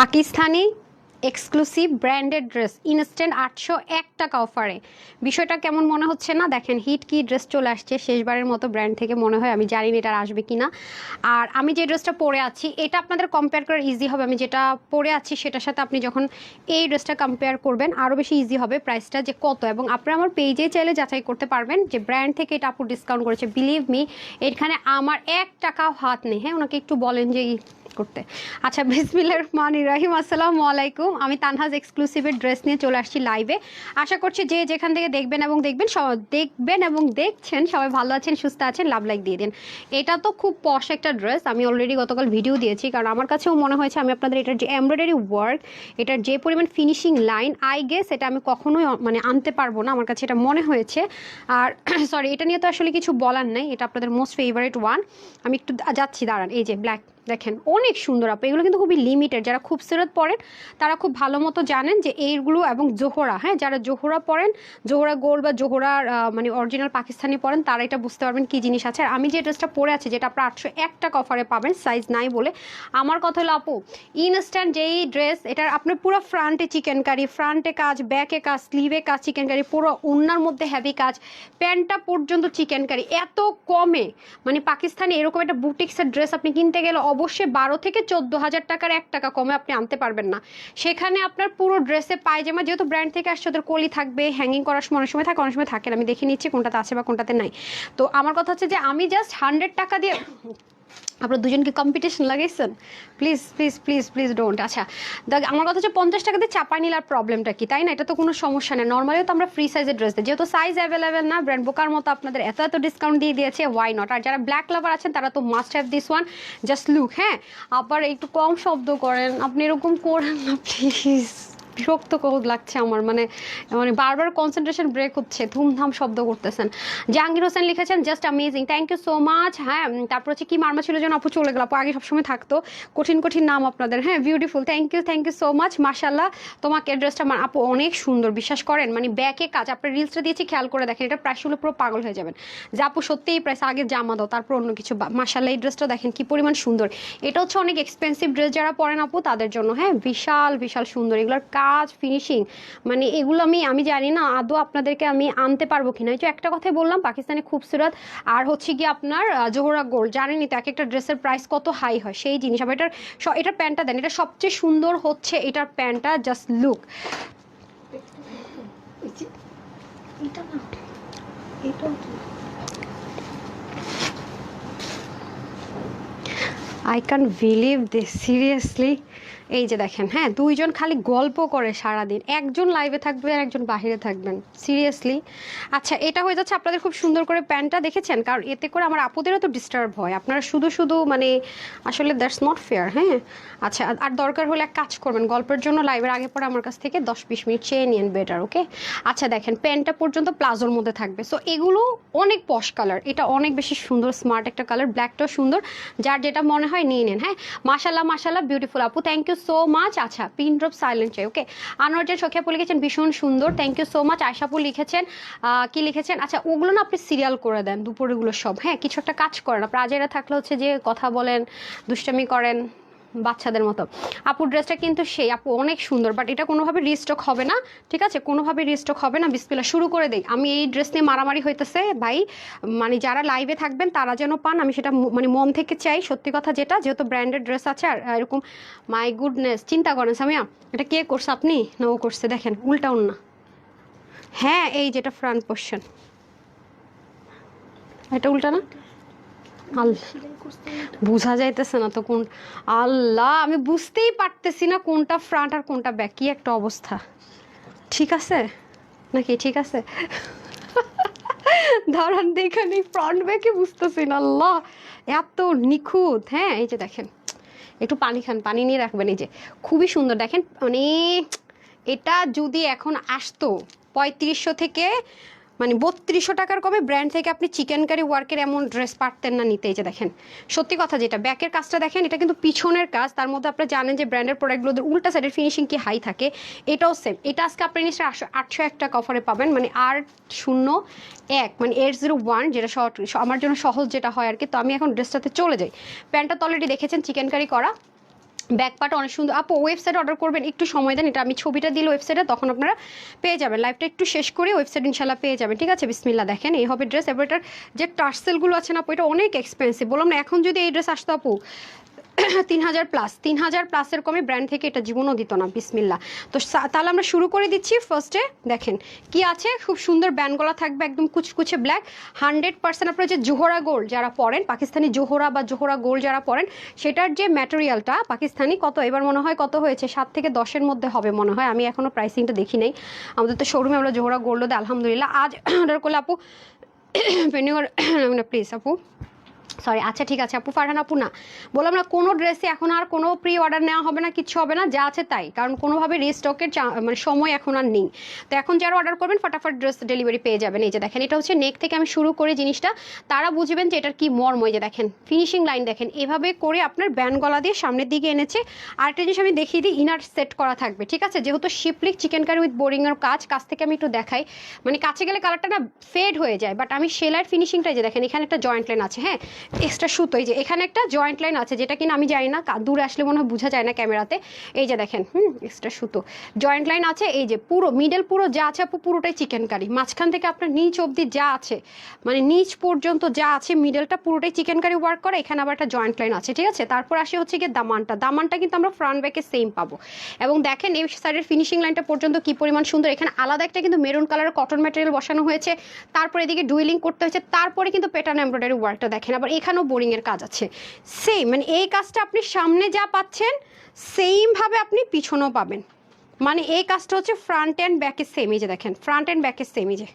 Pakistani exclusive branded dress, instant আটশো এক টাকা অফারে। বিষয়টা কেমন মনে হচ্ছে না? দেখেন, হিট কি ড্রেস চলে আসছে শেষবারের মতো ব্র্যান্ড থেকে মনে হয়, আমি জানি না এটা আসবে কি না আর আমি যে ড্রেসটা পরে আছি, এটা আপনাদের কম্পেয়ার করার ইজি হবে। আমি যেটা পরে আছি, সেটার সাথে আপনি যখন এই ড্রেসটা কম্পেয়ার করবেন আরও বেশি ইজি হবে প্রাইসটা যে কত। এবং আপনারা আমার পেজে চাইলে যাচাই করতে পারবেন যে ব্র্যান্ড থেকে এটা আপু ডিসকাউন্ট করেছে। বিলিভ মি এখানে আমার এক টাকাও হাত নেই। হ্যাঁ ওনাকে একটু বলেন যে করতে। আচ্ছা বিসমিল্লাহ রহমান রাহিম, আসসালামু আলাইকুম। আমি তানহাজ এক্সক্লুসিভের ড্রেস নিয়ে চলে আসছি লাইভে আশা করছি যে যেখান থেকে দেখবেন এবং দেখবেন দেখবেন এবং দেখছেন, সবাই ভালো আছেন, সুস্থ আছেন লাভ লাইক দিয়ে দিন। এটা তো খুব পশ একটা ড্রেস আমি অলরেডি গতকাল ভিডিও দিয়েছি, কারণ আমার কাছেও মনে হয়েছে আমি আপনাদের এটার যে এমব্রয়ডারি ওয়ার্ক এটার যে পরিমাণ ফিনিশিং লাইন আই গেস এটা আমি কখনোই মানে আনতে পারব না, আমার কাছে এটা মনে হয়েছে। আর সরি এটা নিয়ে তো আসলে কিছু বলার নাই, এটা আপনাদের মোস্ট ফেভারিট ওয়ান আমি একটু যাচ্ছি, দাঁড়ান, এই যে ব্ল্যাক দেখেন অনেক সুন্দর আপু। এগুলো কিন্তু খুবই লিমিটেড যারা খুব খুবসুরত পড়েন তারা খুব ভালো মতো জানেন যে এইগুলো এবং জোহরা হ্যাঁ? যারা জোহরা পড়েন জোহরা গোল বা জোহরার আহ, মানে অরিজিনাল পাকিস্তানি পড়েন তারা এটা বুঝতে পারবেন কী জিনিস আছে। আর আমি যে ড্রেসটা পরে আছি যেটা আপনার আটশো এক টাকা অফারে পাবেন সাইজ নাই বলে আমার কথা হলো আপু ইনস্ট্যান্ট যেই ড্রেস এটার আপনার পুরো ফ্রন্টে চিকেন কারি ফ্রন্টে কাজ ব্যাকে কাজ স্লিভে কাজ চিকেন কারি পুরো ওনার মধ্যে হ্যাভি কাজ প্যান্টটা পর্যন্ত চিকেন কারি এত কমে মানে পাকিস্তানে এরকম একটা বুটিক্সের ড্রেস আপনি কিনতে গেলে অবশ্যই বারো থেকে চোদ্দ হাজার টাকার এক টাকা কমে আপনি আনতে পারবেন না। সেখানে আপনার পুরো ড্রেসে পায়জামা, যেহেতু ব্র্যান্ড থেকে আসছে, ওদের কলি থাকবে হ্যাঙ্গিং করার সময় অনেক সময় থাকে, অনেক সময় থাকে আমি দেখে নিচ্ছি কোনটাতে আছে বা কোনটাতে নাই। তো আমার কথা হচ্ছে যে, আমি জাস্ট হান্ড্রেড টাকা দিয়ে আপনারা দুজনকে কম্পিটিশন লাগাইছেন? Please please please please don't আচ্ছা দেখ, আমার কথা হচ্ছে পঞ্চাশ টাকা দিয়ে চাপাই নিলার প্রবলেমটা কি, তাই না? এটা তো কোনো সমস্যা নেই নর্মালিও তো আমরা ফ্রি সাইজের ড্রেস দিই। যেহেতু সাইজ অ্যাভেলেবেল না ব্র্যান্ড বোকার মতো আপনাদের এত এত ডিসকাউন্ট দিয়ে দিয়েছে ওয়াই নট আর যারা ব্ল্যাক লাভার আছেন, তারা তো must have this one just look হ্যাঁ? আবার একটু কম শব্দ করেন। আপনি এরকম করেন না প্লিজ বিরক্ত লাগছে আমার মানে মানে বারবার কনসেন্ট্রেশন ব্রেক হচ্ছে, ধুমধাম শব্দ করতেছেন। জাহাঙ্গীর হোসেন লিখেছেন just amazing thank you so much হ্যাঁ তারপর হচ্ছে, কি মারমা ছিল যেন আপু চলে গেল? আপু আগে সবসময় থাকতো। কঠিন কঠিন নাম আপনাদের। হ্যাঁ beautiful thank you thank you so much মাশাল্লাহ তোমাকে ড্রেসটা আপু অনেক সুন্দর, বিশ্বাস করেন? মানে ব্যাকে কাজ আপনার রিলসটা দিয়েছি, খেয়াল করে দেখেন, এটা প্রাইস হলো পুরো পাগল হয়ে যাবেন। যে আপু সত্যিই প্রাইস আগে জামা দাও, তারপর অন্য কিছু মাশাল্লাহ এই ড্রেসটা দেখেন, কি পরিমাণ সুন্দর। এটা হচ্ছে অনেক এক্সপেন্সিভ ড্রেস যারা পরেন আপু, তাদের জন্য। হ্যাঁ বিশাল বিশাল সুন্দর। এগুলোর কাজ ফিনিশিং মানে এগুলো আমি আমি জানি না, আদৌ আপনাদেরকে আমি আনতে পারব কিনা। এই একটা কথাই বললাম, পাকিস্তানে খুবসুরত, আর হচ্ছে কি আপনার জোহরা গোল্ড, জানেনই তো এক একটা ড্রেসের প্রাইস কত হাই হয়, সেই জিনিস। আবার এটার এটার প্যান্টটা দেন, এটা সবচেয়ে সুন্দর হচ্ছে এটার প্যান্টটা just look I can believe this seriously এই যে দেখেন হ্যাঁ দুইজন খালি গল্প করে সারাদিন। একজন লাইভে থাকবে আর একজন বাইরে থাকবেন। সিরিয়াসলি আচ্ছা এটা হয়ে যাচ্ছে আপনাদের খুব সুন্দর করে প্যান্টটা দেখেছেন? কারণ এতে করে আমার আপুদেরও তো ডিস্টার্ব হয়। আপনারা শুধু শুধু মানে আসলে দ্যাটস নট ফেয়ার হ্যাঁ? আচ্ছা আর- দরকার হলে এক কাজ করবেন। গল্পের জন্য লাইভের আগে পরে আমার কাছ থেকে দশ, বিশ মিনিট চেয়ে নিন বেটার ওকে আচ্ছা দেখেন প্যান্টটা পর্যন্ত প্লাজোর মধ্যে থাকবে। সো এগুলো অনেক পশ কালার এটা অনেক বেশি সুন্দর স্মার্ট একটা কালার ব্ল্যাকটাও সুন্দর। যার যেটা মনে হয় নিয়ে নেন হ্যাঁ? মাশাল্লাহ মাশাল্লাহ বিউটিফুল আপু থ্যাংক ইউ সো মাচ আচ্ছা পিন ড্রপ সাইলেন্ট চাই ওকে আনোয়ার যে সখিয়াপু লিখেছেন, ভীষণ সুন্দর থ্যাংক ইউ সো মাচ আয়সাপু লিখেছেন কি লিখেছেন? আচ্ছা ওগুলো না আপনি সিরিয়াল করে দেন, দুপুরেগুলো সব। হ্যাঁ কিছু একটা কাজ করেন। আপনার আজেরা থাকলে হচ্ছে যে কথা বলেন, দুষ্টামি করেন বাচ্চাদের মতো। আপুর ড্রেসটা কিন্তু সেই। আপু, অনেক সুন্দর বাট এটা কোনোভাবে রিস্টক হবে না, ঠিক আছে? কোনোভাবে রিস্টক হবে না। বিসপিলা শুরু করে দেই। আমি এই ড্রেস নিয়ে মারামারি হইতেছে, ভাই। মানে যারা লাইভে থাকবেন, তারা যেন পান। আমি সেটা মানে মন থেকে চাই, সত্যি কথা যেটা, যেহেতু ব্র্যান্ডেড ড্রেস আছে, আর এরকম মাই গুডনেস চিন্তা করেন সামিয়া, এটা কে করছে আপনি? না ও করছে, দেখেন, উল্টা না হ্যাঁ এই যেটা ফ্রন্ট পোর্শন এটা উল্টা না? বোঝা যাইতেছে না তো কোন, আল্লাহ, আমি বুঝতেই পারতেছি না কোনটা ফ্রন্ট আর কোনটা ব্যাক কি একটা অবস্থা। ঠিক আছে? নাকি ঠিক আছে? দাঁড়ান দেখেন এই ফ্রন্ট ব্যাকে বুঝতেছি না, আল্লাহ। এত নিখুঁত হ্যাঁ এই যে দেখেন, একটু পানি খান, পানি নিয়ে রাখবেন, এই যে। খুবই সুন্দর, দেখেন মানে এটা যদি এখন আসতো, পঁয়ত্রিশশো থেকে মানে বত্রিশশো টাকার কমে ব্র্যান্ড থেকে আপনি চিকেন কারি ওয়ার্কের এমন ড্রেস পারতেন না নিতে, এই যে দেখেন। সত্যি কথা যেটা ব্যাকের কাজটা দেখেন, এটা কিন্তু পিছনের কাজ, তার মধ্যে আপনারা জানেন যে ব্র্যান্ডের প্রোডাক্টগুলোদের উল্টা সাইডের ফিনিশিং কি হাই থাকে, এটাও সেম এটা আজকে আপনি নিশ্চয়ই আটশো এক টাকা অফারে পাবেন মানে আট শূন্য এক মানে এইট জিরো ওয়ান যেটা আমার জন্য সহজ যেটা হয় আর কি, তো আমি এখন ড্রেসটাতে চলে যাই। প্যান্টটা তো অলরেডি দেখেছেন চিকেন কারি করা। ব্যাক পার্ট অনেক সুন্দর। আপু ওয়েবসাইট অর্ডার করবেন, একটু সময় দেন, এটা আমি ছবিটা দিলে ওয়েবসাইটে তখন আপনারা পেয়ে যাবেন। লাইভটা একটু শেষ করে ওয়েবসাইট ইনশাল্লাহ পেয়ে যাবেন। ঠিক আছে বিসমিল্লা দেখেন এই হবে ড্রেস এবার এটার যে টার্সেলগুলো আছে না আপু, এটা অনেক এক্সপেন্সিভ বললাম না, এখন যদি এই ড্রেস আসতো আপু তিন হাজার প্লাস তিন হাজার প্লাসের কমে ব্র্যান্ড থেকে এটা জীবনও দিত না বিসমিল্লা তো তাহলে আমরা শুরু করে দিচ্ছি ফার্স্টে দেখেন, কি আছে? খুব সুন্দর ব্যান্ড গলা থাকবে একদম কুচকুচে ব্ল্যাক হান্ড্রেড পার্সেন্ট আপনার যে জোহরা গোল্ড যারা পরেন, পাকিস্তানি জোহরা বা জোহরা গোল্ড যারা পরেন, সেটার যে ম্যাটেরিয়ালটা পাকিস্তানি, কত, এবার মনে হয় কত হয়েছে? সাত থেকে দশের মধ্যে হবে মনে হয়, আমি এখনও প্রাইসিংটা দেখি নাই। আমাদের তো শোরুমে আমরা জোহরা গোল্ড দেয়, আলহামদুলিল্লাহ। আজ অর্ডার করলে আপু প্লিজ আপু। সরি আচ্ছা ঠিক আছে, আপু, ফারহান আপু, না। বললাম না, কোনো ড্রেসে এখন আর কোনো প্রি অর্ডার নেওয়া হবে না, কিছু হবে না, যা আছে তাই। কারণ কোনোভাবে রিস্টকের মানে সময় এখন আর নেই। তো এখন যারা অর্ডার করবেন, ফটাফট ড্রেস ডেলিভারি পেয়ে যাবেন। এই যে দেখেন, এটা হচ্ছে নেক থেকে আমি শুরু করে জিনিসটা। তারা বুঝবেন যে এটার কি মর্ম যে দেখেন ফিনিশিং লাইন দেখেন। এভাবে করে আপনার ব্যান গলা দিয়ে সামনের দিকে এনেছে। আরেকটা জিনিস আমি দেখিয়ে দিই ইনার সেট করা থাকবে, ঠিক আছে? যেহেতু শিপলিক চিকেন কারি উইথ বোরিংয়ের কাজ, কাছ থেকে আমি একটু দেখাই। মানে কাছে গেলে কালারটা না ফেড হয়ে যায় বাট আমি সেলাইয়ের ফিনিশিংটা যে দেখেন, এখানে একটা জয়েন্ট লাইন আছে হ্যাঁ? এক্সট্রা সুতো, এই যে এখানে একটা জয়েন্ট লাইন আছে, যেটা কিনা আমি জানি না দূরে আসলে মনে হয় বোঝা যায় না ক্যামেরাতে। এই যে দেখেন, হুম এক্সট্রা সুতো। জয়েন্ট লাইন আছে, এই যে পুরো মিডল পুরো যা আছে আপু, পুরোটাই চিকেন কারি মাঝখান থেকে আপনার নিচ অবধি যা আছে মানে নিচ পর্যন্ত যা আছে মিডলটা পুরোটাই চিকেন কারি ওয়ার্ক করে, এখানে আবার একটা জয়েন্ট লাইন আছে, ঠিক আছে? তারপর আসে হচ্ছে গিয়ে দামানটা। দামানটা কিন্তু আমরা ফ্রন্ট ব্যাকে সেম পাবো। এবং দেখেন, এই সাইডের ফিনিশিং লাইনটা পর্যন্ত কি পরিমাণ সুন্দর। এখানে আলাদা একটা কিন্তু মেরুন কালারের কটন ম্যাটেরিয়াল বসানো হয়েছে। তারপর এদিকে ডুইলিং করতে হয়েছে। তারপরে কিন্তু প্যাটার্ন এমব্রয়ডারি ওয়ার্কটা দেখেন। আবার এখানেও বোরিংয়ের কাজ আছে। সেম মানে এই কাজটা আপনি সামনে যা পাচ্ছেন সেইমভাবে আপনি পিছনেও পাবেন। মানে এই কাজটা হচ্ছে ফ্রন্ট অ্যান্ড ব্যাকের সেম এই যে দেখেন ফ্রন্ট অ্যান্ড ব্যাকের সেম এই যে।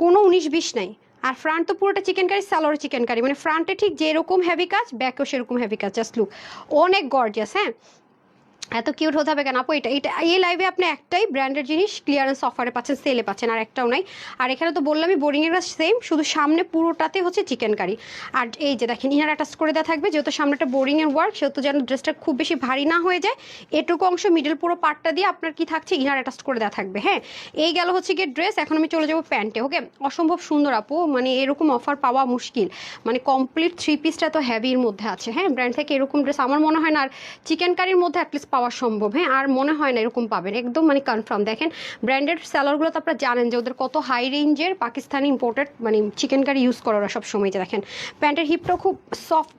কোনো উনিশ বিশ নাই। আর ফ্রন্ট তো পুরোটা চিকেন কারি স্যালোর চিকেন কারি মানে ফ্রন্টে ঠিক যেরকম হেভি কাজ ব্যাকেও সেরকম হেভি কাজ জাস্ট লুক অনেক গর্জিয়াস হ্যাঁ? এত কিউট হতে হবে কেন? আপু, এটা এটা, এই লাইভে আপনি একটাই ব্র্যান্ডের জিনিস ক্লিয়ারেন্স অফারে পাচ্ছেন সেলে পাচ্ছেন, আর একটাও নাই। আর এখানে তো বললামই বোরিংয়ের সেম শুধু সামনে পুরোটাতে হচ্ছে চিকেন কারি আর এই যে দেখেন ইনার অ্যাটাচ করে দেওয়া থাকবে, যেহেতু সামনে একটা বোরিংয়ের ওয়ার্ক সেহেতু যেন ড্রেসটা খুব বেশি ভারী না হয়ে যায়। এটুকু অংশ মিডল পুরো পার্টটা দিয়ে আপনার কি থাকছে ইনার অ্যাটাচ করে দেওয়া থাকবে হ্যাঁ? এই গেল হচ্ছে গিয়ে ড্রেস এখন আমি চলে যাব প্যান্টে ওকে অসম্ভব সুন্দর, আপু মানে এরকম অফার পাওয়া মুশকিল। মানে কমপ্লিট থ্রি পিসটা তো হ্যাভির মধ্যে আছে হ্যাঁ? ব্র্যান্ড থেকে এরকম ড্রেস আমার মনে হয় না, আর চিকেন কারির মধ্যে অ্যাটলিস্ট পাওয়া সম্ভব। হ্যাঁ আর মনে হয় না এরকম পাবেন। একদম মানে কনফার্ম দেখেন ব্র্যান্ডেড স্যালারগুলো তো আপনারা জানেন যে ওদের কত হাই রেঞ্জের পাকিস্তানি ইম্পোর্টেড মানে চিকেন কারি ইউজ করে ওরা সব সময় যে দেখেন। প্যান্টের হিপটাও খুব সফট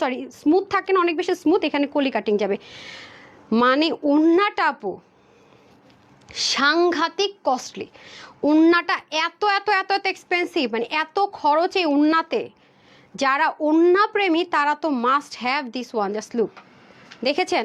সরি স্মুথ থাকে না, অনেক বেশি স্মুথ এখানে কলি কাটিং যাবে। মানে ওন্নাটা আপু সাংঘাতিক কস্টলি উন্নাটা এত এত এত এত এক্সপেন্সিভ মানে এত খরচ এই উন্নাতে যারা উন্না প্রেমী, তারা তো must have this one just look দেখেছেন?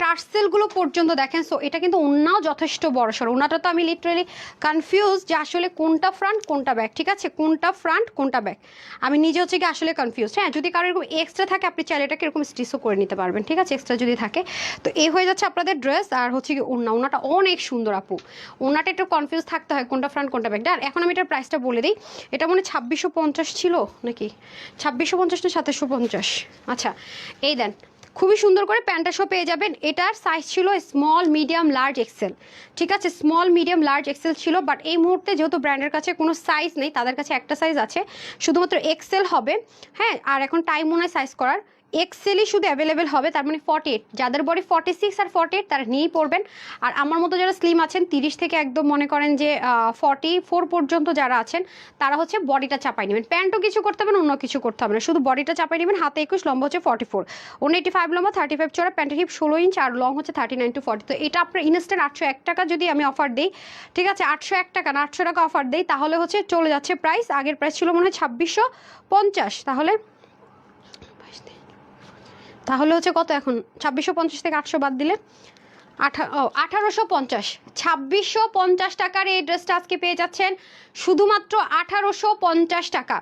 টার্সেলগুলো পর্যন্ত দেখেন সো এটা কিন্তু উন্নাও যথেষ্ট বড় সড়। উন্নাটা তো আমি লিটারেলি কনফিউজ যে আসলে কোনটা ফ্রন্ট কোনটা ব্যাক ঠিক আছে? কোনটা ফ্রন্ট কোনটা ব্যাক আমি নিজে হচ্ছে কি আসলে কনফিউজ হ্যাঁ যদি কারও এরকম এক্সট্রা থাকে, আপনি চাইলে এটাকে এরকম স্টিচও করে নিতে পারবেন, ঠিক আছে? এক্সট্রা যদি থাকে। তো এই হয়ে যাচ্ছে আপনাদের ড্রেস আর হচ্ছে কি উন্না। উন্নাটা অনেক সুন্দর আপু। উন্নাটা একটু কনফিউজ থাকতে হয়, কোনটা ফ্রন্ট কোনটা ব্যাক আর এখন আমি এটার প্রাইসটা বলে দিই। এটা মনে ছাব্বিশশো পঞ্চাশ ছিল নাকি? ছাব্বিশশো পঞ্চাশ না সাতাশশো পঞ্চাশ? আচ্ছা এই দেন। খুবই সুন্দর করে প্যান্টটা শো পেয়ে যাবেন। এটার সাইজ ছিল স্মল মিডিয়াম লার্জ এক্সেল ঠিক আছে স্মল মিডিয়াম লার্জ এক্সেল ছিল বাট এই মুহূর্তে যেহেতু ব্র্যান্ডের কাছে কোনো সাইজ নেই, তাদের কাছে একটা সাইজ আছে। শুধুমাত্র এক্সেল হবে। হ্যাঁ আর এখন টাইম মনে সাইজ করার। এক্সেলই শুধু অ্যাভেলেবেল হবে, তার মানে ফর্টি এইট যাদের বডি ফর্টি সিক্স আর ফর্টি এইট তারা নিয়েই পড়বেন। আর আমার মতো যারা স্লিম আছেন, তিরিশ থেকে একদম মনে করেন যে ফর্টি ফোর পর্যন্ত যারা আছেন, তারা হচ্ছে বডিটা চাপাই নেবেন। প্যান্টও কিছু করতে হবে না, অন্য কিছু করতে হবে না। শুধু বডিটা চাপাই নেবেন, হাতে একুশ, লম্বা হচ্ছে ফর্টি ফোর অন্য এইটি ফাইভ লম্বা থার্টি ফাইভ চড়া প্যান্টের হিপ ষোলো ইঞ্চ আর লং হচ্ছে থার্টি নাইন টু ফর্টি তো এটা আপনার ইনস্ট্যান্ট আটশো এক টাকা যদি আমি অফার দিই, ঠিক আছে? আটশো এক টাকা না, আটশো টাকা অফার দিই, তাহলে হচ্ছে চলে যাচ্ছে প্রাইস আগের প্রাইস ছিল মনে হয় ছাব্বিশশো পঞ্চাশ। তাহলে তাহলে হচ্ছে কত এখন? ছাব্বিশশো পঞ্চাশ থেকে আটশো বাদ দিলে? আঠা, ও, আঠারোশো পঞ্চাশ। ছাব্বিশশো পঞ্চাশ টাকার এই ড্রেসটা আজকে পেয়ে যাচ্ছেন শুধুমাত্র আঠারোশো পঞ্চাশ টাকা।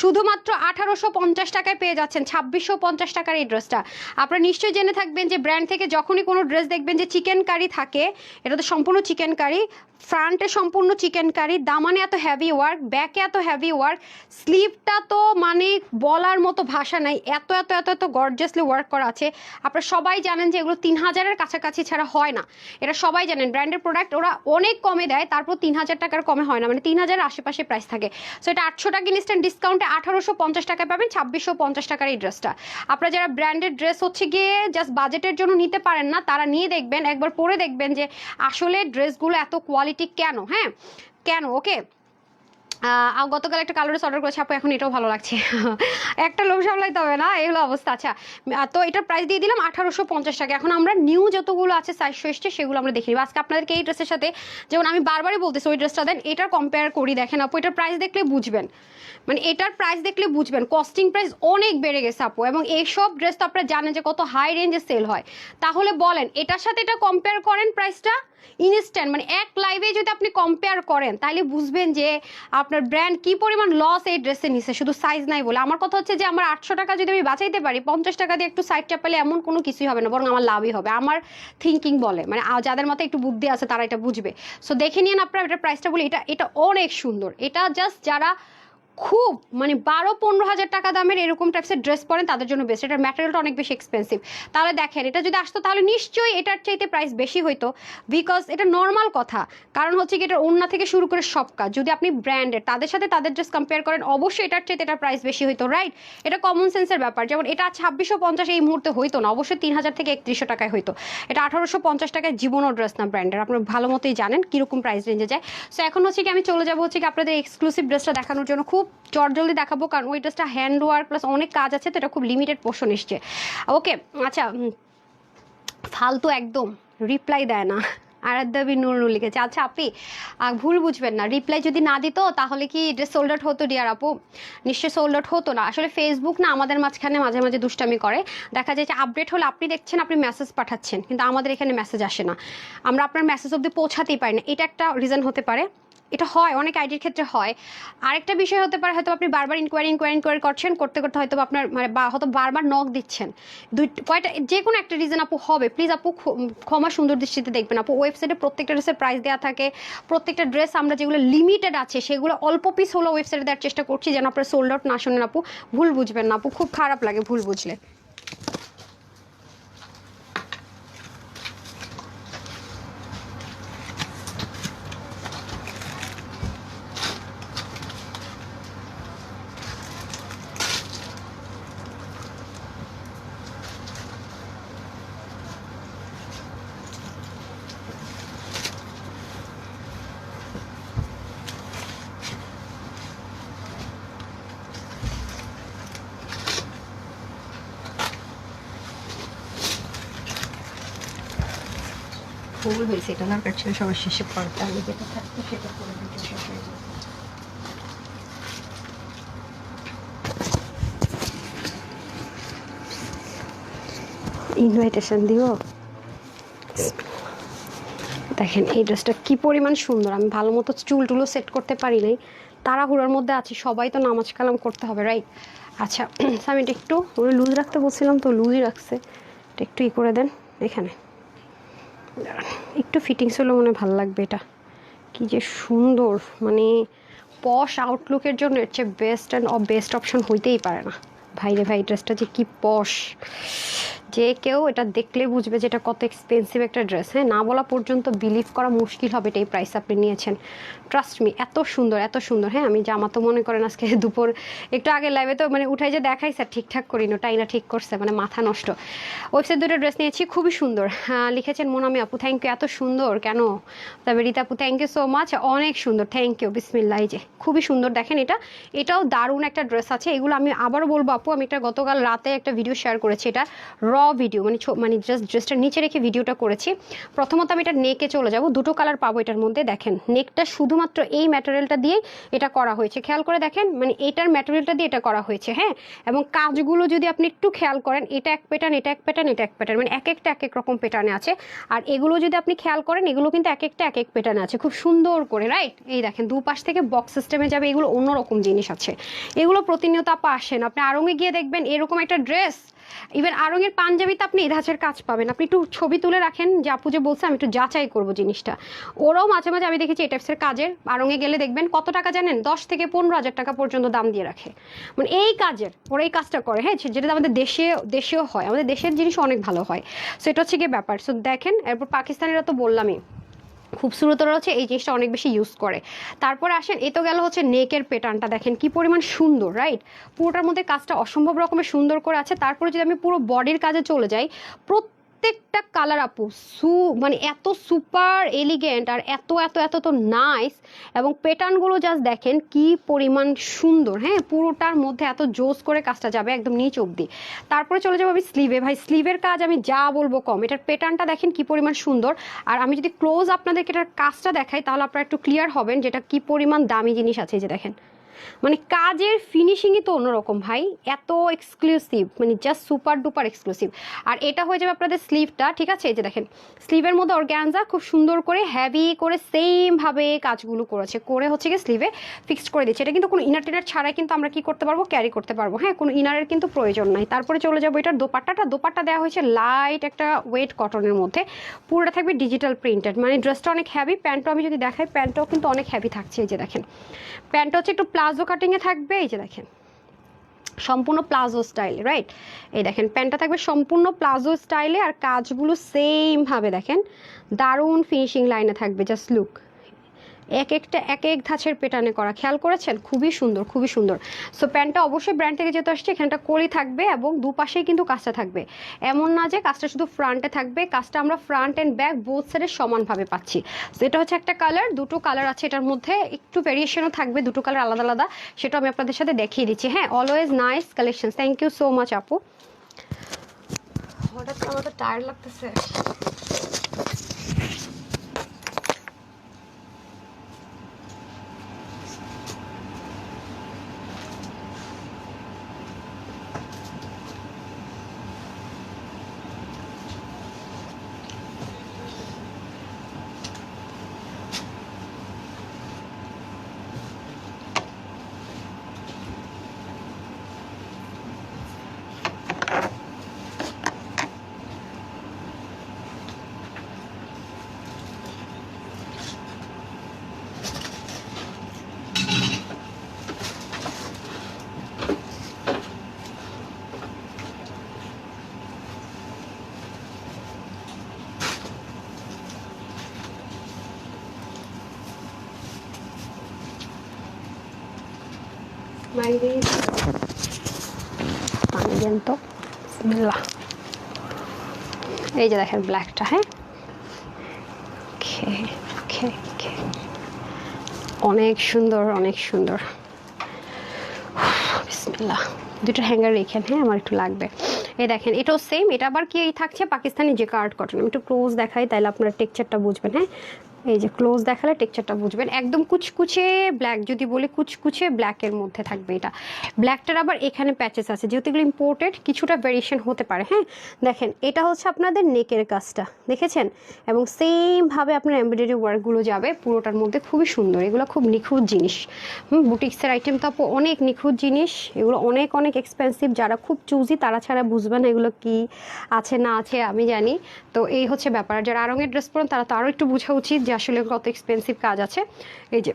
শুধুমাত্র আঠারোশো পঞ্চাশ টাকায় পেয়ে যাচ্ছেন ছাব্বিশশো পঞ্চাশ টাকার এই ড্রেসটা। আপনারা নিশ্চয়ই জেনে থাকবেন যে ব্র্যান্ড থেকে যখনই কোনো ড্রেস দেখবেন যে চিকেন কারি থাকে, এটা তো সম্পূর্ণ চিকেন কারি ফ্রন্টে সম্পূর্ণ চিকেন কারি দামানে এত হ্যাভি ওয়ার্ক ব্যাকে এত হ্যাভি ওয়ার্ক স্লিভটা তো মানে বলার মতো ভাষা নাই, এত এত এত এত গর্জিয়াসলি ওয়ার্ক করা আছে। আপনারা সবাই জানেন যে এগুলো তিন হাজারের কাছাকাছি ছাড়া হয় না। এটা সবাই জানেন ব্র্যান্ডের প্রোডাক্ট ওরা অনেক কমে দেয়, তারপর তিন হাজার টাকার কমে হয় না মানে তিন হাজার আশেপাশে প্রাইস থাকে। সো এটা আটশো টাকা ইনস্ট্যান্ট ডিসকাউন্টে আঠারোশো পঞ্চাশ টাকায় পাবেন, ছাব্বিশশো পঞ্চাশ টাকার এই ড্রেসটা আপনারা যারা ব্র্যান্ডেড ড্রেস হচ্ছে গিয়ে জাস্ট বাজেটের জন্য নিতে পারেন না, তারা নিয়ে দেখবেন, একবার পরে দেখবেন যে আসলে ড্রেসগুলো এত কোয়ালিটি কেন? হ্যাঁ? কেন? ওকে গতকাল একটা কালারের অর্ডার করেছি, আপু, এখন এটাও ভালো লাগছে। একটা লোভ সামলাইতে হবে না এগুলো অবস্থা। আচ্ছা তো এটার প্রাইস দিয়ে দিলাম আঠারোশো পঞ্চাশ টাকা। এখন আমরা নিউ যতগুলো আছে সাইজ এসছে, সেগুলো আমরা দেখে আজকে আপনাদেরকে এই ড্রেসের সাথে, যেমন আমি বারবারই বলতেছি, ওই ড্রেসটা দেন, এটার কম্পেয়ার করি, দেখেন আপু, এটার প্রাইস দেখলে বুঝবেন। মানে এটার প্রাইস দেখলে বুঝবেন কস্টিং প্রাইস অনেক বেড়ে গেছে আপু এবং এইসব ড্রেস তো আপনারা জানেন যে কত হাই রেঞ্জে সেল হয়। তাহলে বলেন, এটার সাথে এটা কম্পেয়ার করেন প্রাইসটা ইনস্ট্যান্ট মানে এক লাইভে যদি আপনি কম্পেয়ার করেন, তাহলে বুঝবেন যে আপনার ব্র্যান্ড কি পরিমাণ লস এই ড্রেসে নিছে, শুধু সাইজ নাই বলে। আমার কথা হচ্ছে যে আমার আটশো টাকা যদি আমি বাঁচাইতে পারি, পঞ্চাশ টাকা দিয়ে একটু সাইড চাপালে এমন কোনো কিছুই হবে না, বরং আমার লাভই হবে। আমার থিঙ্কিং বলে মানে যাদের মতো একটু বুদ্ধি আছে তারা এটা বুঝবে। সো দেখে নিন আপনারা এটা প্রাইসটা বলি, এটা এটা অনেক সুন্দর। এটা জাস্ট যারা খুব মানে বারো, পনেরো হাজার টাকা দামের এরকম টাইপসের ড্রেস পরেন, তাদের জন্য বেস্ট এটার ম্যাটেরিয়ালটা অনেক বেশি এক্সপেন্সিভ তাহলে দেখেন, এটা যদি আসতো তাহলে নিশ্চয়ই এটার চাইতে প্রাইস বেশি হইতো। বিকজ এটা নর্মাল কথা। কারণ হচ্ছে কি, এটার ওড়না থেকে শুরু করে সব কাজ। যদি আপনি ব্র্যান্ডের তাদের সাথে তাদের ড্রেস কম্পেয়ার করেন, অবশ্যই এটার চাইতে এটার প্রাইস বেশি হইতো রাইট এটা কমন সেন্সের ব্যাপার। যেমন এটা ছাব্বিশশো পঞ্চাশ এই মুহূর্তে হইতো না। অবশ্যই তিন হাজার থেকে একত্রিশশো টাকায় হইতো। এটা আঠারোশো পঞ্চাশ টাকায় জীবনও ড্রেস না ব্র্যান্ডের আপনার ভালো মতোই জানেন কীরকম প্রাইস রেঞ্জে যায়। সো এখন হচ্ছে কি, আমি চলে যাব হচ্ছে কি, আপনাদের এক্সক্লুসিভ ড্রেসটা দেখানোর জন্য। খুব চটজলদি দেখাবো, কারণ ওই ড্রেসটা হ্যান্ড ওয়ার্ক প্লাস অনেক কাজ আছে, তো এটা খুব লিমিটেড পোর্শন এসছে। ওকে আচ্ছা ফালতু একদম রিপ্লাই দেয় না। আরাধ্যাবি নুর নুর লিখেছে আচ্ছা আপনি ভুল বুঝবেন না রিপ্লাই যদি না দিত, তাহলে কি ড্রেস সোল্ড আউট হতো ডিয়ার আপু? নিশ্চয়ই সোল্ড আউট হতো না। আসলে ফেসবুক না আমাদের মাঝখানে মাঝে মাঝে দুষ্টামি করে। দেখা যায় যে আপডেট হলে আপনি দেখছেন, আপনি মেসেজ পাঠাচ্ছেন, কিন্তু আমাদের এখানে মেসেজ আসে না। আমরা আপনার মেসেজ অবধি পৌঁছাতেই পারি না। এটা একটা রিজন হতে পারে। এটা হয়, অনেক আইডির ক্ষেত্রে হয়। আরেকটা বিষয় হতে পারে, হয়তো আপনি বারবার ইনকোয়ারি ইনকোয়ারি ইনকোয়ারি করছেন, করতে করতে হয়তো আপনার মানে বা হয়তো বারবার নক দিচ্ছেন। দুই, কয়টা যে কোনো একটা রিজন আপু হবে। প্লিজ আপু ক্ষমা সুন্দর দৃষ্টিতে দেখবেন। আপু ওয়েবসাইটে প্রত্যেকটা ড্রেসের প্রাইস দেওয়া থাকে। প্রত্যেকটা ড্রেস আমরা যেগুলো লিমিটেড আছে, সেগুলো অল্প পিস হলেও ওয়েবসাইটে দেওয়ার চেষ্টা করছি যেন আপনার সোল্ড আউট না শোনেন আপু। ভুল বুঝবেন না আপু। খুব খারাপ লাগে ভুল বুঝলে। ভুল হয়েছে এটা না কাটছিল সবার শেষে পড়তে আমি যেটা থাকতো সেটা করে দিতে। ইনভাইটেশন দিব? দেখেন এই ড্রেসটা কি পরিমাণ সুন্দর। আমি ভালো মতো চুল টুলো সেট করতে পারি নাই। তাড়াহুড়োর মধ্যে আছি সবাই তো নামাজ কালাম করতে হবে রাইট আচ্ছা আমি এটা একটু ওরা লুজ রাখতে বলছিলাম তো লুজই রাখছে। এটা একটু ই করে দেন এখানে। দাঁড়ান, একটু ফিটিংস হলে মনে ভালো লাগবে এটা। কি যে সুন্দর মানে পশ আউটলুকের জন্য এর চেয়ে বেস্ট অ্যান্ড বেস্ট অপশন হইতেই পারে না। ভাই রে ভাই ড্রেসটা যে কি পশ যে কেউ এটা দেখলে বুঝবে যে এটা কত এক্সপেন্সিভ একটা ড্রেস হ্যাঁ না বলা পর্যন্ত বিলিভ করা মুশকিল হবে এটা এই প্রাইস আপনি নিয়েছেন। ট্রাস্ট মি এত সুন্দর এত সুন্দর। হ্যাঁ আমি জামা তো মনে করেন আজকে দুপুর একটু আগে লাইভে তো মানে উঠাই যে দেখাই স্যার ঠিকঠাক করি না টাইনা ঠিক করছে মানে মাথা নষ্ট। ওয়েবসাইট দুটো ড্রেস নিয়েছি খুবই সুন্দর। হ্যাঁ, লিখেছেন মোনামি আপু থ্যাংক ইউ এত সুন্দর কেন? তবে রীতা আপু থ্যাংক ইউ সো মাচ অনেক সুন্দর থ্যাংক ইউ বিসমিল্লাহ যে খুবই সুন্দর দেখেন এটা এটাও দারুণ একটা ড্রেস আছে এগুলো আমি আবারও বলব আপু আমি এটা গতকাল রাতে একটা ভিডিও শেয়ার করেছি এটা র ভিডিও মানে মানে জাস্ট ড্রেসটার নিচে রেখে ভিডিওটা করেছি। প্রথমত আমি এটা নেকে চলে যাব। দুটো কালার পাবো এটার মধ্যে, দেখেন। নেকটা শুধুমাত্র এই ম্যাটেরিয়ালটা দিয়ে এটা করা হয়েছে। খেয়াল করে দেখেন মানে এটার ম্যাটেরিয়ালটা দিয়ে এটা করা হয়েছে হ্যাঁ? এবং কাজগুলো যদি আপনি একটু খেয়াল করেন, এটা এক প্যাটার্ন এটা এক প্যাটার্ন এটা এক প্যাটার্ন মানে এক একটা এক এক রকম প্যাটার্নে আছে। আর এগুলো যদি আপনি খেয়াল করেন, এগুলো কিন্তু এক একটা এক এক প্যাটার্নে আছে। খুব সুন্দর করে রাইট এই দেখেন, দুপাশ থেকে বক্স সিস্টেমে যাবে, এগুলো অন্যরকম জিনিস আছে। এগুলো প্রতিনিয়ত আপা আসেন। আপনি আরঙে গিয়ে দেখবেন, এরকম একটা ড্রেস ইভেন আরঙের পাঞ্জাবিতে আপনি এই ধাঁচের কাজ পাবেন। আপনি একটু ছবি তুলে রাখেন যে আপু যে বলছে, আমি একটু যাচাই করব জিনিসটা। ওরাও মাঝে মাঝে, আমি দেখেছি এই টাইপসের কাজের। আরঙে গেলে দেখবেন, কত টাকা জানেন? দশ থেকে পনেরো হাজার টাকা পর্যন্ত দাম দিয়ে রাখে। মানে এই কাজের, ওরা এই কাজটা করে হ্যাঁ? যেটা আমাদের দেশে, দেশেও হয়। আমাদের দেশের জিনিস অনেক ভালো হয়। সো এটা হচ্ছে গিয়ে ব্যাপার। সো দেখেন, এরপর পাকিস্তানিরা তো বললামই খুবসুরতরা হচ্ছে এই জিনিসটা অনেক বেশি ইউজ করে। তারপর আসেন, এ তো গেল হচ্ছে নেকের প্যাটার্নটা দেখেন, কি পরিমাণ সুন্দর রাইট পুরোটার মধ্যে কাজটা অসম্ভব রকমের সুন্দর করে আছে, তারপরে যদি আমি পুরো বডির কাজে চলে যাই প্রত্যেকটা কালার আপু, সু মানে এত সুপার এলিগেন্ট আর এত এত এত তো নাইস এবং প্যাটার্নগুলো জাস্ট দেখেন কি পরিমাণ সুন্দর হ্যাঁ? পুরোটার মধ্যে এত জোস করে কাজটা যাবে একদম নিচ অবধি। তারপরে চলে যাব আমি স্লিভে ভাই স্লিভের কাজ আমি যা বলব কম। এটার প্যাটার্নটা দেখেন কি পরিমাণ সুন্দর। আর আমি যদি ক্লোজ আপনাদেরকে এটার কাজটা দেখাই, তাহলে আপনারা একটু ক্লিয়ার হবেন যেটা কি পরিমাণ দামি জিনিস আছে যে দেখেন। মানে কাজের ফিনিশিংই তো অন্যরকম ভাই, এত এক্সক্লুসিভ মানে জাস্ট সুপার ডুপার এক্সক্লুসিভ আর এটা হয়ে যাবে আপনাদের স্লিভটা ঠিক আছে? এই যে দেখেন স্লিভের মধ্যে অর্গ্যানজা খুব সুন্দর করে হ্যাভি করে সেমভাবে কাজগুলো করেছে, করে হচ্ছে গিয়ে স্লিভে ফিক্সড করে দিচ্ছে এটা কিন্তু কোনো ইনার টিনার ছাড়াই কিন্তু আমরা কি করতে পারব? ক্যারি করতে পারব। হ্যাঁ কোনো ইনারের কিন্তু প্রয়োজন নাই। তারপরে চলে যাব এটার দোপাট্টাটা দোপাট্টা দেওয়া হয়েছে লাইট একটা ওয়েট কটনের মধ্যে। পুরোটা থাকবে ডিজিটাল প্রিন্টেড মানে ড্রেসটা অনেক হ্যাভি প্যান্টও আমি যদি দেখাই প্যান্টটাও কিন্তু অনেক হ্যাভি থাকছে। এই যে দেখেন প্যান্টটা হচ্ছে একটু প্লাজো কাটিংয়ে থাকবে, এই যে দেখেন। সম্পূর্ণ প্লাজো স্টাইলে রাইট এই দেখেন, প্যান্টটা থাকবে সম্পূর্ণ প্লাজো স্টাইলে আর কাজগুলো সেমভাবে দেখেন। দারুণ ফিনিশিং লাইনে থাকবে জাস্ট লুক এক একটা, এক এক ধাঁচের পেটানে করা। খেয়াল করেছেন? খুবই সুন্দর খুবই সুন্দর। সো প্যান্টটা অবশ্যই ব্র্যান্ড থেকে যেতে আসছে, এখানটা কলি থাকবে এবং দুপাশেই কিন্তু কাজটা থাকবে। এমন না যে কাজটা শুধু ফ্রন্টে থাকবে, কাজটা আমরা ফ্রন্ট অ্যান্ড ব্যাক বোথ সাইডে সমানভাবে পাচ্ছি। সো এটা হচ্ছে একটা কালার দুটো কালার আছে এটার মধ্যে, একটু ভেরিয়েশনও থাকবে, দুটো কালার আলাদা আলাদা, সেটা আমি আপনাদের সাথে দেখিয়ে দিচ্ছি। হ্যাঁ always nice collection thank you so much আপু। হঠাৎ আমার তো টায়ার লাগতেছে। পানি দেন তো এই যে দেখেন ব্ল্যাকটা হ্যাঁ? অনেক সুন্দর অনেক সুন্দর। বিসমিল্লাহ। দুটো হ্যাঙ্গার রেখেন হ্যাঁ? আমার একটু লাগবে। এই দেখেন, এটাও সেম এটা আবার কি থাকছে? পাকিস্তানি যে কার্ড কটন আমি একটু ক্লোজ দেখাই, তাহলে আপনারা টেক্সচারটা বুঝবেন হ্যাঁ? এই যে ক্লোজ দেখালে টেক্সচারটা বুঝবেন। একদম কুচকুচে ব্ল্যাক যদি বলি কুচকুচে ব্ল্যাকের মধ্যে থাকবে এটা। ব্ল্যাকটার আবার এখানে প্যাচেস আছে, যেহেতু এগুলো ইম্পোর্টেড কিছুটা ভেরিয়েশন হতে পারে হ্যাঁ? দেখেন, এটা হচ্ছে আপনাদের নেকের কাজটা, দেখেছেন? এবং সেমভাবে আপনার এমব্রয়ডারি ওয়ার্কগুলো যাবে, পুরোটার মধ্যে খুবই সুন্দর। এগুলো খুব নিখুঁত জিনিস। হুম বুটিক্সের আইটেম তো আপু অনেক নিখুঁত জিনিস। এগুলো অনেক অনেক এক্সপেন্সিভ যারা খুব চুজি তারা ছাড়া বুঝবে না এগুলো কি আছে, না আছে, আমি জানি। তো এই হচ্ছে ব্যাপার। যারা আরঙের ড্রেস পরেন, তারা তো আরও একটু বোঝা উচিত যে আসলে কত এক্সপেন্সিভ কাজ আছে। এই যে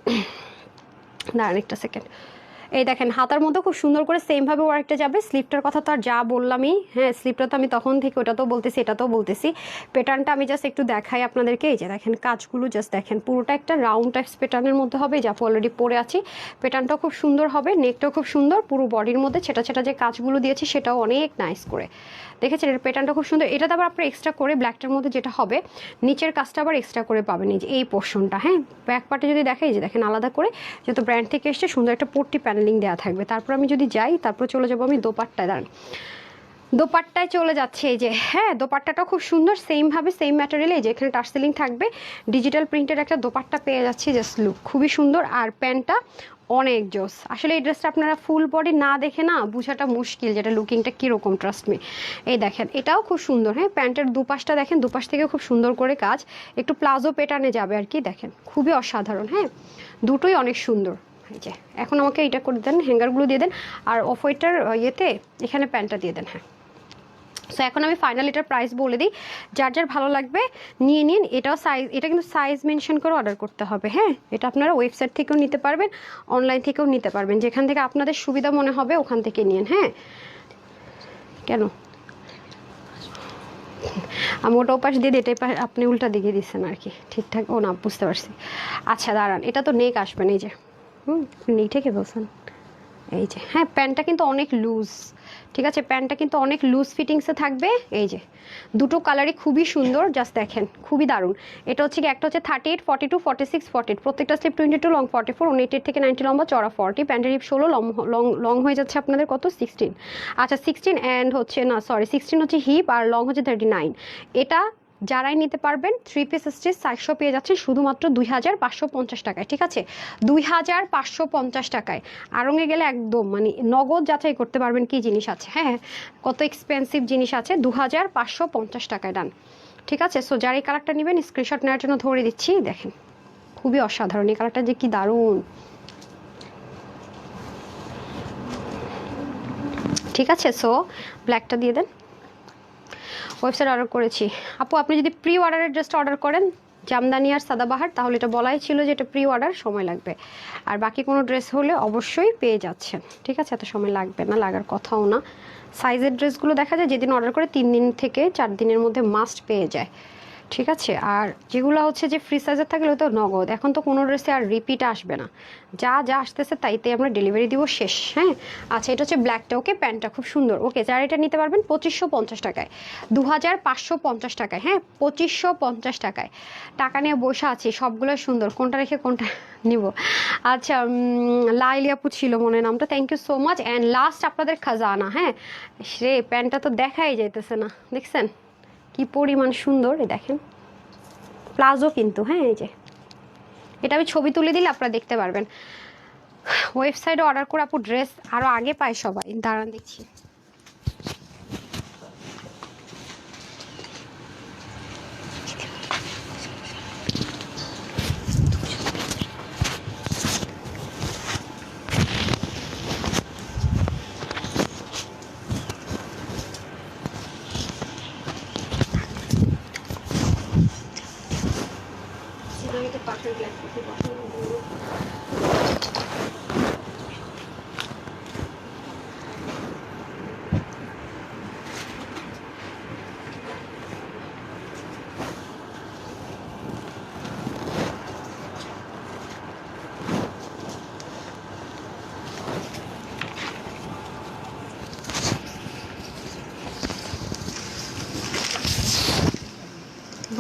দাঁড়ান একটা সেকেন্ড এই দেখেন, হাতার মধ্যে খুব সুন্দর করে সেমভাবে ওয়ার্কটা যাবে। স্লিপটার কথা তো আর যা বললামই। হ্যাঁ স্লিপটা তো আমি তখন থেকে ওটাতেও বলতেছি, এটা তো বলতেছি। প্যাটার্নটা আমি জাস্ট একটু দেখাই আপনাদেরকে। এই যে দেখেন, কাজগুলো জাস্ট দেখেন, পুরোটা একটা রাউন্ড টাইপস প্যাটার্নের মধ্যে হবে। যা অলরেডি পরে আছি। প্যাটার্নটাও খুব সুন্দর হবে নেকটাও খুব সুন্দর, পুরো বডির মধ্যে ছেটা ছেটা যে কাজগুলো দিয়েছি সেটাও অনেক নাইস করে। দেখেছেন, এর প্যাটার্নটা খুব সুন্দর। এটাতে আবার আপনার এক্সট্রা করে ব্ল্যাকটার মধ্যে যেটা হবে, নিচের কাজটা আবার এক্সট্রা করে পাবেন। এই যে, এই পোর্শনটা হ্যাঁ? ব্যাক পার্টে যদি দেখাই যে দেখেন, আলাদা করে যেহেতু ব্র্যান্ড থেকে এসছে, সুন্দর একটা পট্টি প্যানেলিং দেওয়া থাকবে। তারপর আমি যদি যাই, তারপর চলে যাব আমি দোপাট্টায়। দাঁড়ান। দোপাট্টায় চলে যাচ্ছে এই যে হ্যাঁ দোপাট্টাটাও খুব সুন্দর সেমভাবে সেম ম্যাটেরিয়ালে যে এখানে টার্সেলিং থাকবে ডিজিটাল প্রিন্টের একটা দোপাট্টা পেয়ে যাচ্ছে জাস্ট লুক খুবই সুন্দর। আর প্যান্টটা অনেক জোস। আসলে এই ড্রেসটা আপনারা ফুল বডি না দেখে না বোঝাটা মুশকিল, যেটা লুকিংটা কীরকম ট্রাস্ট মি এই দেখেন, এটাও খুব সুন্দর হ্যাঁ প্যান্টের দুপাশটা দেখেন, দুপাশ থেকে খুব সুন্দর করে কাজ। একটু প্লাজো পেটানে যাবে আর কি, দেখেন, খুবই অসাধারণ হ্যাঁ। দুটোই অনেক সুন্দর। যে, এখন আমাকে এটা করে দেন, হ্যাঙ্গারগুলো দিয়ে দেন, আর অফ হোয়াইটার ইয়েতে এখানে প্যান্টটা দিয়ে দেন হ্যাঁ। সো এখন আমি ফাইনাল এটার প্রাইস বলে দিই। যার যার ভালো লাগবে, নিয়ে নিন। এটাও সাইজ এটা কিন্তু সাইজ মেনশন করে অর্ডার করতে হবে হ্যাঁ। এটা আপনারা ওয়েবসাইট থেকেও নিতে পারবেন অনলাইন থেকেও নিতে পারবেন। যেখান থেকে আপনাদের সুবিধা মনে হবে, ওখান থেকে নিন হ্যাঁ। কেন? আমি ওটা ওপাশ দিয়ে এটাই আপনি উল্টা দিকে দিচ্ছেন আর কি। ঠিকঠাক, ও না, বুঝতে পারছি। আচ্ছা দাঁড়ান, এটা তো নেক আসবেন এই যে। হুম নেক থেকে বলছেন এই যে হ্যাঁ প্যান্টটা কিন্তু অনেক লুজ ঠিক আছে, প্যান্টটা কিন্তু অনেক লুজ ফিটিংসে থাকবে। এই যে, দুটো কালারই খুবই সুন্দর জাস্ট দেখেন, খুবই দারুণ। এটা হচ্ছে একটা হচ্ছে thirty eight forty two forty six forty eight প্রত্যেকটা sleeve twenty two long forty four on eight থেকে নাইনটি লম্বা চড়া ফর্টি প্যান্টের হিপ ষোলো লং লং লং হয়ে যাচ্ছে আপনাদের কত? সিক্সটিন আচ্ছা সিক্সটিন অ্যান্ড হচ্ছে, না সরি সিক্সটিন হচ্ছে হিপ আর লং হচ্ছে থার্টি নাইন এটা যারাই নিতে পারবেন থ্রি পিস স্টিচ সাইজশো পেয়ে যাচ্ছেন শুধুমাত্র দুই হাজার পাঁচশো পঞ্চাশ টাকায়, ঠিক আছে? দুই হাজার পাঁচশো পঞ্চাশ টাকায়। আরঙে গেলে একদম মানে নগদ যাচাই করতে পারবেন কি জিনিস আছে হ্যাঁ? কত এক্সপেন্সিভ জিনিস আছে দু হাজার পাঁচশো পঞ্চাশ টাকায় ডান ঠিক আছে? সো যার এই কালারটা নেবেন স্ক্রিনশট নেওয়ার জন্য ধরে দিচ্ছি, দেখেন, খুবই অসাধারণ। এই কালারটা যে কি দারুণ! ঠিক আছে? সো ব্ল্যাকটা দিয়ে দেন। ওয়েবসাইট অর্ডার করেছি। আপু, আপনি যদি প্রি অর্ডারের ড্রেসটা অর্ডার করেন, জামদানি আর সাদাবাহার, তাহলে এটা বলাই ছিল যে এটা প্রি অর্ডার সময় লাগবে। আর বাকি কোনো ড্রেস হলে অবশ্যই পেয়ে যাচ্ছেন। ঠিক আছে? এত সময় লাগবে না, লাগার কথাও না। সাইজের ড্রেসগুলো দেখা যায়, যেদিন অর্ডার করে তিন দিন থেকে চার দিনের মধ্যে মাস্ট পেয়ে যায়। ঠিক আছে? আর যেগুলো হচ্ছে যে ফ্রি সাইজের থাকলে তো নগদ। এখন তো কোনো ড্রেসে আর রিপিট আসবে না। যা যা আসতেছে তাইতে আমরা ডেলিভারি দিব শেষ হ্যাঁ? আচ্ছা এটা হচ্ছে ব্ল্যাকটা ওকে প্যান্টটা খুব সুন্দর। ওকে যারা এটা নিতে পারবেন পঁচিশশো পঞ্চাশ টাকায়। দু হাজার পাঁচশো পঞ্চাশ টাকায় হ্যাঁ? পঁচিশশো পঞ্চাশ টাকায়। টাকা নিয়ে বসে আছি সবগুলো সুন্দর। কোনটা রেখে কোনটা নিব? আচ্ছা উম, লাইলি আপু ছিল মনে নামটা। Thank you so much and last আপনাদের খাজানা হ্যাঁ? সে প্যান্টটা তো দেখাই যাইতেছে না দেখছেন? কি পরিমাণ সুন্দর, এই দেখেন। প্লাজো কিন্তু হ্যাঁ এই যে। এটা আমি ছবি তুলে দিলে আপনারা দেখতে পারবেন। ওয়েবসাইটে অর্ডার করে আপু ড্রেস আরও আগে পায় সবাই। দাঁড়ান দেখছি।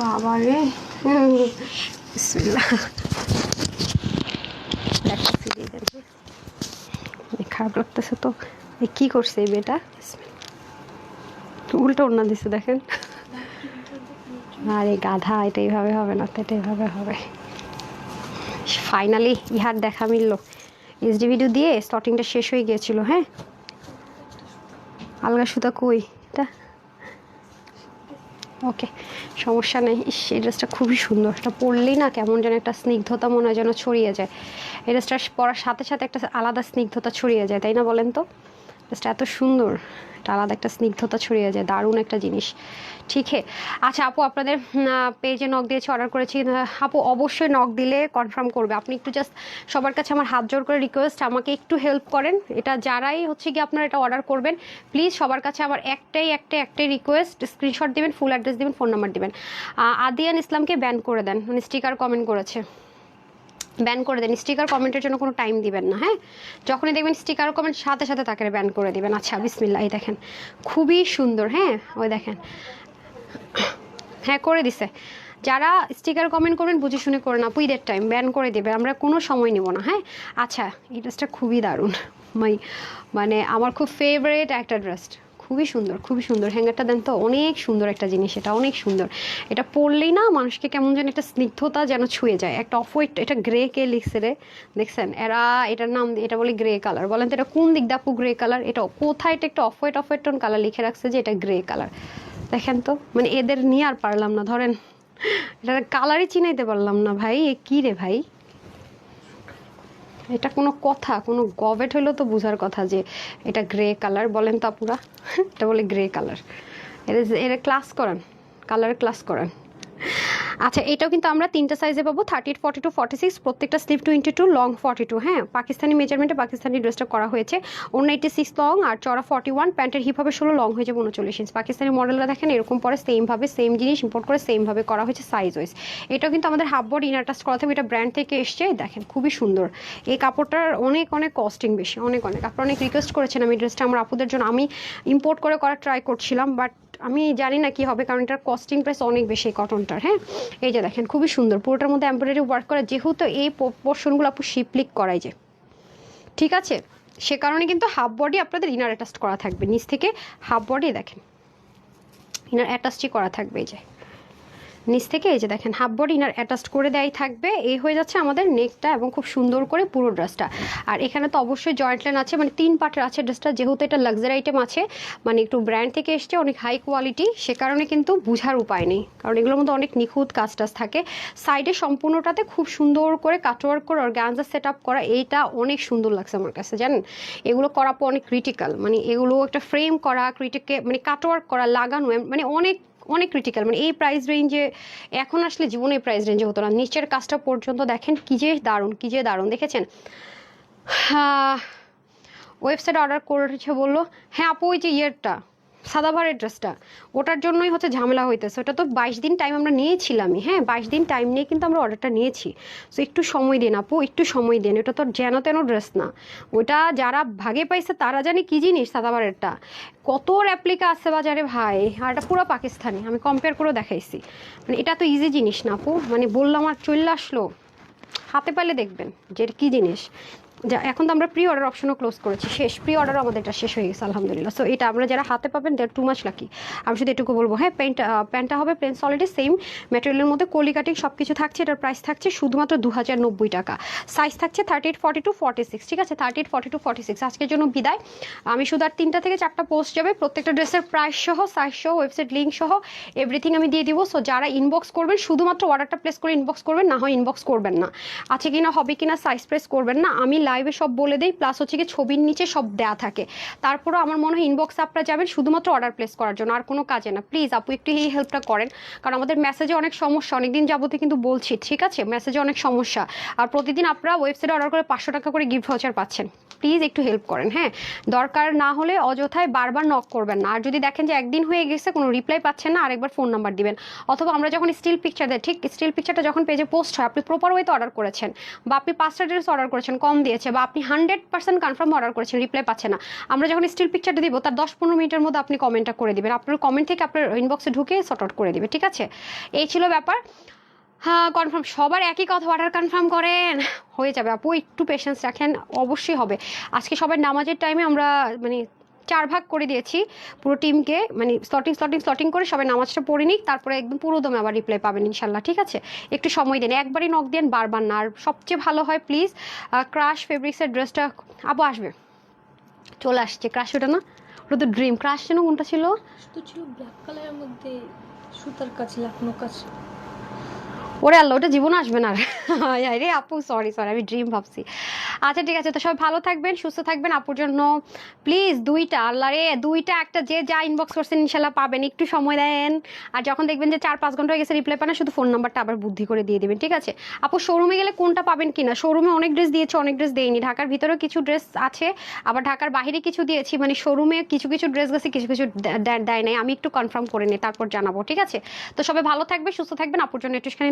বাবা রে খারাপ লাগতেছে তো। এ কি করছে এই বিসমিল্লাহ। উল্টো ওড়না দিছে দেখেন। আরে গাধা এটা এইভাবে হবে না তো এটা এইভাবে হবে। ফাইনালি ইহার দেখা মিলল। এইচডি ভিডিও দিয়ে স্টার্টিংটা শেষ হয়ে গিয়েছিল হ্যাঁ? আলগা সুতা কই? এটা? ওকে সমস্যা নেই। ইস, এই ড্রেসটা খুবই সুন্দর। এটা পরলেই না কেমন যেন একটা স্নিগ্ধতা মনে হয় যেন ছড়িয়ে যায়। এই ড্রেসটা পরার সাথে সাথে একটা আলাদা স্নিগ্ধতা ছড়িয়ে যায়, তাই না বলেন তো? ড্রেসটা এত সুন্দর। একটা আলাদা একটা স্নিগ্ধতা ছড়িয়ে যায়, দারুণ একটা জিনিস। ঠিক হে? আচ্ছা আপু, আপনাদের পেজে নক দিয়েছে অর্ডার করেছি। আপু, অবশ্যই নক দিলে কনফার্ম করবে। আপনি একটু জাস্ট সবার কাছে আমার হাত জোর করে রিকোয়েস্ট আমাকে একটু হেল্প করেন। এটা যারাই হচ্ছে কি আপনারা এটা অর্ডার করবেন প্লিজ সবার কাছে আমার একটাই একটাই একটাই রিকোয়েস্ট স্ক্রিনশট দিবেন ফুল অ্যাড্রেস দিবেন ফোন নাম্বার দেবেন। আদিয়ান ইসলামকে ব্যান করে দেন মানে স্টিকার কমেন্ট করেছে। ব্যান করে দেন। স্টিকার কমেন্টের জন্য কোনো টাইম দিবেন না হ্যাঁ? যখনই দেখবেন স্টিকার কমেন্ট সাথে সাথে তাকে ব্যান করে দিবেন। আচ্ছা বিসমিল্লাহ, এই দেখেন। খুবই সুন্দর হ্যাঁ? ওই দেখেন। হ্যাঁ করে দিছে। যারা স্টিকার কমেন্ট করবেন, বুঝে শুনে করে না পুইদের টাইম ব্যান করে দেবে। আমরা কোনো সময় নিব না হ্যাঁ? আচ্ছা এই ড্রেসটা খুবই দারুণ। মাই মানে আমার খুব ফেভারিট একটা ড্রেস খুবই সুন্দর খুবই সুন্দর। হ্যাঙ্গারটা দেন তো, অনেক সুন্দর একটা জিনিস এটা, অনেক সুন্দর। এটা পরলেই না মানুষকে কেমন যেন একটা স্নিগ্ধতা যেন ছুঁয়ে যায়। একটা অফ হোয়াইট এটা গ্রে কে লিখছে রে? দেখছেন? এরা এটার নাম এটা বলে গ্রে কালার। বলেন তো এটা কোন দিক দাপু গ্রে কালার? এটা কোথায় এটা একটা off white off white tone colour লিখে রাখছে যে এটা গ্রে কালার। দেখেন তো মানে এদের নিয়ে আর পারলাম না। ধরেন এটা কালারই চিনাইতে পারলাম না ভাই, এ কি রে ভাই? এটা কোনো কথা, কোনো গভেট হলেও তো বোঝার কথা যে এটা গ্রে কালার বলেন তো আপুরা। এটা বলে গ্রে কালার এটা এটা ক্লাস করেন কালার ক্লাস করেন। আচ্ছা এটাও কিন্তু আমরা তিনটা সাইজে পাবো thirty eight forty two forty six প্রত্যেকটা sleeve twenty two long forty two হ্যাঁ? পাকিস্তানি মেজারমেন্টে পাকিস্তানি ড্রেসটা করা হয়েছে। অন্য এইটি সিক্স লং আর চড়া ফর্টি ওয়ান প্যান্টের হিপ হবে ষোলো লং হয়ে যাবে উনচল্লিশ ইঞ্চ পাকিস্তানি মডেলটা দেখেন, এরকম পরে সেমভাবে সেম জিনিস ইম্পোর্ট করে সেমভাবে করা হয়েছে সাইজ ওয়াইজ এটাও কিন্তু আমাদের হাফ বডি ইনার টাচ করা থাকবে, এটা ব্র্যান্ড থেকে এসছে, দেখেন, খুবই সুন্দর। এই কাপড়টার অনেক অনেক কস্টিং বেশি, অনেক অনেক। আপনারা অনেক রিকোয়েস্ট করেছেন আমি ড্রেসটা আমার আপুদের জন্য। আমি ইম্পোর্ট করে করার ট্রাই করছিলাম বাট আমি জানি না কি হবে, কারণ এটার কস্টিং প্রাইস অনেক বেশি কটনটার হ্যাঁ? এই যে দেখেন, খুবই সুন্দর। পুরোটার মধ্যে এমব্রয়ডারি ওয়ার্ক করা, যেহেতু এই পোর্শনগুলো আপু শিপলিক করাই যে। ঠিক আছে? সে কারণে কিন্তু হাফ বডি আপনাদের ইনার অ্যাটাচ করা থাকবে। নিচ থেকে হাফ বডি দেখেন ইনার অ্যাটাচটি করা থাকবে এই যে। নিচ থেকে এই যে দেখেন হাফ বডি ইনার অ্যাটাচ করে দেয় থাকবে। এই হয়ে যাচ্ছে আমাদের নেকটা এবং খুব সুন্দর করে পুরো ড্রেসটা আর এখানে তো অবশ্যই জয়েন্ট লাইন আছে মানে তিন পার্টের আছে ড্রেসটা যেহেতু এটা লাক্সারি আইটেম আছে মানে একটু ব্র্যান্ড থেকে এসছে, অনেক হাই কোয়ালিটি সে কারণে কিন্তু বোঝার উপায় নেই। কারণ এগুলোর মধ্যে অনেক নিখুঁত কাজ টাজ থাকে। সাইডে সম্পূর্ণটাতে খুব সুন্দর করে কাটওয়ার্ক করে অর্গানজা সেট আপ করা, এইটা অনেক সুন্দর লাগছে আমার কাছে, জানেন? এগুলো করা পর অনেক ক্রিটিক্যাল মানে এগুলো একটা ফ্রেম করা ক্রিটিকে মানে কাটওয়ার্ক করা, লাগানো মানে অনেক অনেক ক্রিটিক্যাল মানে এই প্রাইস রেঞ্জে এখন আসলে জীবনে এই প্রাইস রেঞ্জে হতো না। নিচের কাজটা পর্যন্ত দেখেন কী যে দারুণ, কী যে দারুণ, দেখেছেন? ওয়েবসাইট অর্ডার করেছে বলল হ্যাঁ আপু, ওই যে ইয়েরটা সাদাভারের ড্রেসটা। ওটার জন্যই হচ্ছে ঝামেলা হইতেছে। ওটা তো বাইশ দিন টাইম আমরা নিয়েছিলামই হ্যাঁ? বাইশ দিন টাইম নিয়ে কিন্তু আমরা অর্ডারটা নিয়েছি। সো একটু সময় দিন আপু, একটু সময় দিন। ওটা তো যেন তেন ড্রেস না। ওটা যারা ভাগে পাইছে, তারা জানে কী জিনিস সাদাভারেরটা? কত রেপ্লিকা আছে বাজারে ভাই? আর এটা পুরো পাকিস্তানি। আমি কম্পেয়ার করে দেখাইছি। মানে এটা তো ইজি জিনিস না আপু। মানে বললাম আর চলে আসলো। হাতে পালে দেখবেন যে কী জিনিস। যা, এখন তো আমরা প্রি অর্ডার অপশনও ক্লোজ করেছি, শেষ। প্রি অর্ডারও আমাদের এটা শেষ হয়ে গেছে, আলহামদুলিল্লাহ। সো এটা আমরা যারা হাতে পাবেন দেড় টু মাস লাকি আমি শুধু এটুকু বলব হ্যাঁ প্যান্ট প্যান্টটা হবে প্লেন সলিডে সেম ম্যাটেরিয়ালের মধ্যে কলি কাটিং সব কিছু থাকছে, এটার প্রাইস থাকছে শুধুমাত্র দু হাজার নব্বই টাকা। সাইজ থাকছে thirty eight forty two forty six ঠিক আছে? Thirty eight forty two forty six আজকের জন্য বিদায়। আমি শুধু আর তিনটা থেকে চারটা পোস্ট যাবে, প্রত্যেকটা ড্রেসের প্রাইস সহ সাইজ সহ ওয়েবসাইট লিঙ্ক সহ এভরিথিং আমি দিয়ে দিব। সো যারা ইনবক্স করবেন, শুধুমাত্র অর্ডারটা প্লেস করে ইনবক্স করবেন, না হয় ইনবক্স করবেন না। আছে কিনা, হবে কিনা সাইজ প্রেস করবেন না। আমি লাইভে সব বলে দিই প্লাস হচ্ছে কি ছবির নিচে সব দেয়া থাকে। তারপরও আমার মনে হয় ইনবক্সে আপনারা যাবেন, শুধুমাত্র অর্ডার প্লেস করার জন্য, আর কোনো কাজে না। প্লিজ আপু, একটু এই হেল্পটা করেন, কারণ আমাদের মেসেজে অনেক সমস্যা, অনেকদিন যাবতে কিন্তু বলছি, ঠিক আছে? মেসেজে অনেক সমস্যা। আর প্রতিদিন আপনারা ওয়েবসাইটে অর্ডার করে পাঁচশো টাকা করে গিফট ভাউচার পাচ্ছেন। প্লিজ একটু হেল্প করেন হ্যাঁ? দরকার না হলে অযথায় বারবার নক করবেন না। আর যদি দেখেন যে একদিন হয়ে গেছে, কোনো রিপ্লাই পাচ্ছেন না, আরেকবার ফোন নাম্বার দিবেন। অথবা আমরা যখন স্টিল পিকচার দেয় ঠিক স্টিল পিকচারটা যখন পেজে পোস্ট হয়, আপনি প্রপার ওয়েতে অর্ডার করেছেন, বা আপনি পাঁচটা ড্রেস অর্ডার করেছেন, কম দিয়েছে বা আপনি হান্ড্রেড পার্সেন্ট কনফার্ম অর্ডার করেছেন রিপ্লাই পাচ্ছে না। আমরা যখন স্টিল পিকচারটা দিব, তার দশ পনেরো মিনিটের মধ্যে আপনি কমেন্টটা করে দিবেন। আপনার কমেন্ট থেকে আপনার ইনবক্সে ঢুকে সর্ট আউট করে দেবে, ঠিক আছে? এই ছিল ব্যাপার। হ্যাঁ কনফার্ম সবার একই কথা অর্ডার কনফার্ম করেন। হয়ে যাবে। আপু, একটু পেশেন্স রাখেন, অবশ্যই হবে। আজকে সবার নামাজের টাইমে আমরা মানে চার ভাগ করে দিয়েছি। পুরো টিমকে মানে স্লটিং স্লটিং স্লটিং করে সবাই নামাজটা পড়ে নিক, তারপরে একদম পুরো দমে আবার রিপ্লাই পাবেন ইনশাল্লাহ, ঠিক আছে? একটু সময় দেন, একবারই নক দেন, বারবার না। আর সবচেয়ে ভালো হয় প্লিজ ক্রাশ ফেব্রিক্সের ড্রেসটা আবু আসবে। চলে আসছে ক্রাশ ওটা না? ওটা তো ড্রিম ক্রাশ যেন কোনটা ছিল? তো ছিল ব্ল্যাক কালারের মধ্যে, সুতার কাজ, লাকনো কাজ। ওরে আল্লাহ ওটা জীবন আসবে না। আর রে আপু সরি সরি আমি ড্রিম ভাবছি। আচ্ছা ঠিক আছে তো সবাই ভালো থাকবেন সুস্থ থাকবেন। আপুর জন্য প্লিজ দুইটা আল্লাহ রে দুইটা একটা যে যা ইনবক্স করছেন ইনশাল্লাহ পাবেন। একটু সময় দেন। আর যখন দেখবেন যে চার পাঁচ ঘণ্টা হয়ে গেছে রিপ্লাই পান না, শুধু ফোন নাম্বারটা আবার বুদ্ধি করে দিয়ে দেবেন ঠিক আছে? আপু শোরুমে গেলে কোনটা পাবেন কিনা? শোরুমে অনেক ড্রেস দিয়েছে অনেক ড্রেস দেয়নি ঢাকার ভিতরেও কিছু ড্রেস আছে আবার ঢাকার বাইরে কিছু দিয়েছি। মানে শোরুমে কিছু কিছু ড্রেস গেছে কিছু কিছু দেয় নাই। আমি একটু কনফার্ম করে নিই তারপর জানাব ঠিক আছে? তো সবাই ভালো থাকবে সুস্থ থাকবেন। আপুর জন্য একটুখানি